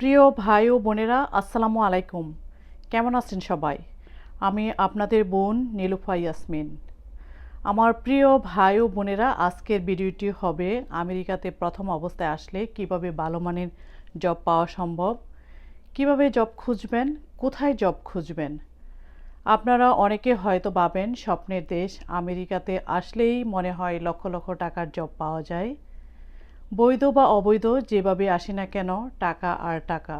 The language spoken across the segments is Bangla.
প্রিয় ভাই ও বোনেরা, আসসালামু আলাইকুম। কেমন আছেন সবাই? আমি আপনাদের বোন নীলুফা ইয়াসমিন। আমার প্রিয় ভাই ও বোনেরা, আজকের ভিডিওটি হবে আমেরিকাতে প্রথম অবস্থায় আসলে কীভাবে ভালো মানের জব পাওয়া সম্ভব, কীভাবে জব খুঁজবেন, কোথায় জব খুঁজবেন। আপনারা অনেকে হয়তো ভাবেন, স্বপ্নের দেশ আমেরিকাতে আসলেই মনে হয় লক্ষ লক্ষ টাকার জব পাওয়া যায়। বৈধ বা অবৈধ, যেভাবে আসে না কেন, টাকা আর টাকা।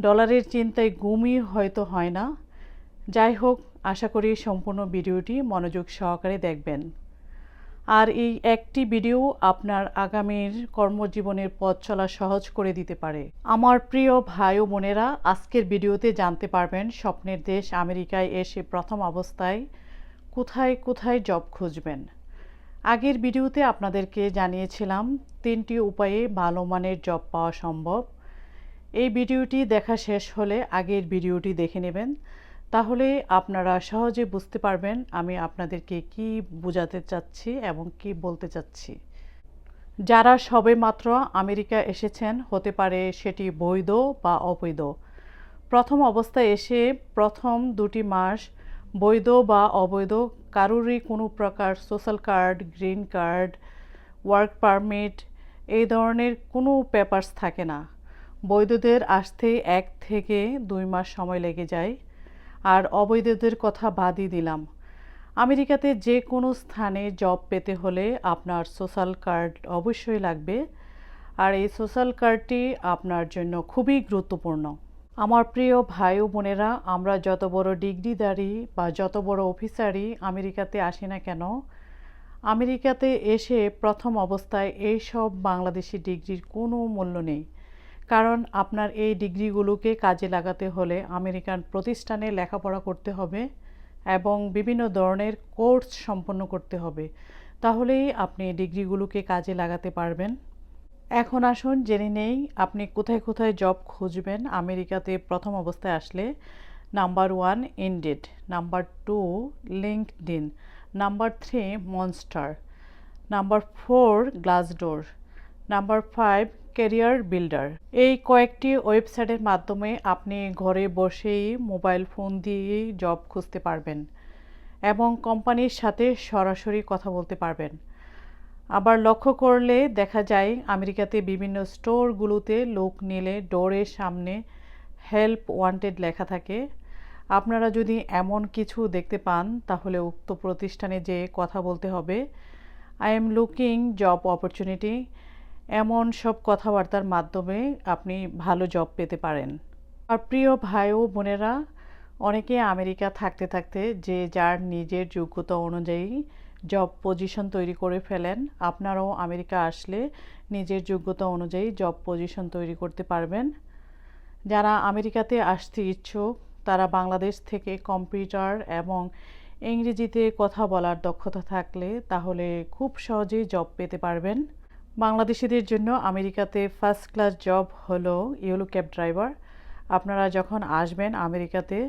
ডলারের চিন্তায় গুমই হয়তো হয় না। যাই হোক, আশা করি সম্পূর্ণ ভিডিওটি মনোযোগ সহকারে দেখবেন। আর এই একটি ভিডিও আপনার আগামীর কর্মজীবনের পথ চলা সহজ করে দিতে পারে। আমার প্রিয় ভাই ও বোনেরা, আজকের ভিডিওতে জানতে পারবেন, স্বপ্নের দেশ আমেরিকায় এসে প্রথম অবস্থায় কোথায় কোথায় জব খুঁজবেন। আগের ভিডিওতে আপনাদেরকে জানিয়েছিলাম, তিনটি উপায়ে ভালো মানের জব পাওয়া সম্ভব। এই ভিডিওটি দেখা শেষ হলে আগের ভিডিওটি দেখে নেবেন। তাহলে আপনারা সহজে বুঝতে পারবেন আমি আপনাদেরকে কি বোঝাতে চাচ্ছি এবং কি বলতে চাচ্ছি। যারা সবেমাত্র আমেরিকা এসেছেন, হতে পারে সেটি বৈধ বা অবৈধ। প্রথম অবস্থায় এসে প্রথম দুটি মাস বৈধ বা অবৈধ কারোরই কোনো প্রকার social card green card work permit এই ধরনের কোনো পেপারস থাকে না। বৈধদের আসতে এক থেকে দুই মাস সময় লেগে যায়। আর অবৈধদের কথা বাদই দিলাম। আমেরিকাতে যে কোনো স্থানে জব পেতে হলে আপনার সোশ্যাল কার্ড অবশ্যই লাগবে। আর এই সোশ্যাল কার্ডটি আপনার জন্য খুবই গুরুত্বপূর্ণ। আমার প্রিয় ভাই ও বোনেরা, আমরা যত বড় ডিগ্রিদারি বা যত বড় অফিসারই আমেরিকাতে আসি না কেন, আমেরিকাতে এসে প্রথম অবস্থায় এই সব বাংলাদেশি ডিগ্রির কোনো মূল্য নেই। কারণ আপনার এই ডিগ্রিগুলোকে কাজে লাগাতে হলে আমেরিকান প্রতিষ্ঠানে লেখাপড়া করতে হবে এবং বিভিন্ন ধরনের কোর্স সম্পন্ন করতে হবে। তাহলেই আপনি ডিগ্রিগুলোকে কাজে লাগাতে পারবেন। এখন আসুন, জেনে নেই আপনি কোথায় কোথায় জব খুঁজবেন। আমেরিকাতে প্রথম অবস্থায় আসলে number one Indeed, number two LinkedIn number three Monster, number four Glassdoor, number five career builder. এই কয়েকটি ওয়েবসাইটের মাধ্যমে আপনি ঘরে বসেই মোবাইল ফোন দিয়েই জব খুঁজতে পারবেন এবং কোম্পানির সাথে সরাসরি কথা বলতে পারবেন। আবার লক্ষ্য করলে দেখা যায় আমেরিকাতে বিভিন্ন স্টোরগুলোতে লোক নিলে ডোরের সামনে হেল্প ওয়ান্টেড লেখা থাকে। আপনারা যদি এমন কিছু দেখতে পান, তাহলে উক্ত প্রতিষ্ঠানে যে কথা বলতে হবে I am looking job opportunity এমন সব কথাবার্তার মাধ্যমে আপনি ভালো জব পেতে পারেন। আর প্রিয় ভাই ও বোনেরা, অনেকে আমেরিকা থাকতে থাকতে যে যার নিজের যোগ্যতা অনুযায়ী জব পজিশন তৈরি করে ফেলেন। আপনারাও আমেরিকা আসলে নিজের যোগ্যতা অনুযায়ী জব পজিশন তৈরি করতে পারবেন। যারা আমেরিকাতে আসতে ইচ্ছুক, তারা বাংলাদেশ থেকে কম্পিউটার এবং ইংরেজিতে কথা বলার দক্ষতা থাকলে তাহলে খুব সহজেই জব পেতে পারবেন। বাংলাদেশিদের জন্য আমেরিকাতে ফার্স্ট ক্লাস জব হলো ইয়েলো ক্যাব ড্রাইভার। আপনারা যখন আসবেন আমেরিকাতে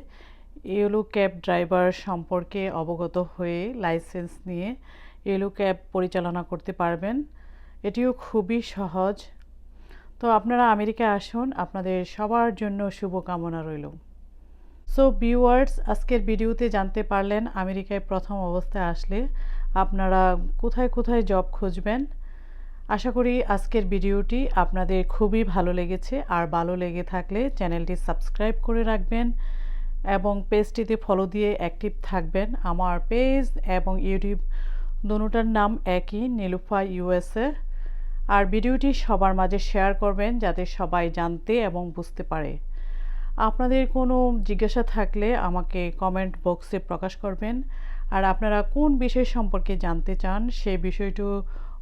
ইয়েলো ক্যাব ড্রাইভার সম্পর্কে অবগত হয়ে লাইসেন্স নিয়ে ইয়েলো ক্যাব পরিচালনা করতে পারবেন। এটিও খুবই সহজ। তো আপনারা আমেরিকা আসুন, আপনাদের সবার জন্য শুভকামনা রইল। সো ভিউয়ার্স আজকের ভিডিওতে জানতে পারলেন আমেরিকায় প্রথম অবস্থায় আসলে আপনারা কোথায় কোথায় জব খুঁজবেন। আশা করি আজকের ভিডিওটি আপনাদের খুবই ভালো লেগেছে। আর ভালো লেগে থাকলে চ্যানেলটি সাবস্ক্রাইব করে রাখবেন। এবং পেজটিতে ফলো দিয়ে অ্যাক্টিভ থাকবেন। আমার পেজ এবং ইউটিউব দুটার নাম একই নীলুফা ইউএসএ আর ভিডিওটি সবার মাঝে শেয়ার করবেন যাতে সবাই জানতে এবং বুঝতে পারে। আপনাদের কোনো জিজ্ঞাসা থাকলে আমাকে কমেন্ট বক্সে প্রকাশ করবেন। আর আপনারা কোন বিষয় সম্পর্কে জানতে চান সেই বিষয়টি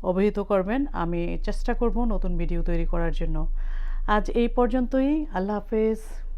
অবহিত করবেন। আমি চেষ্টা করব নতুন ভিডিও তৈরি করার জন্য। আজ এই পর্যন্তই। আল্লাহ হাফেজ।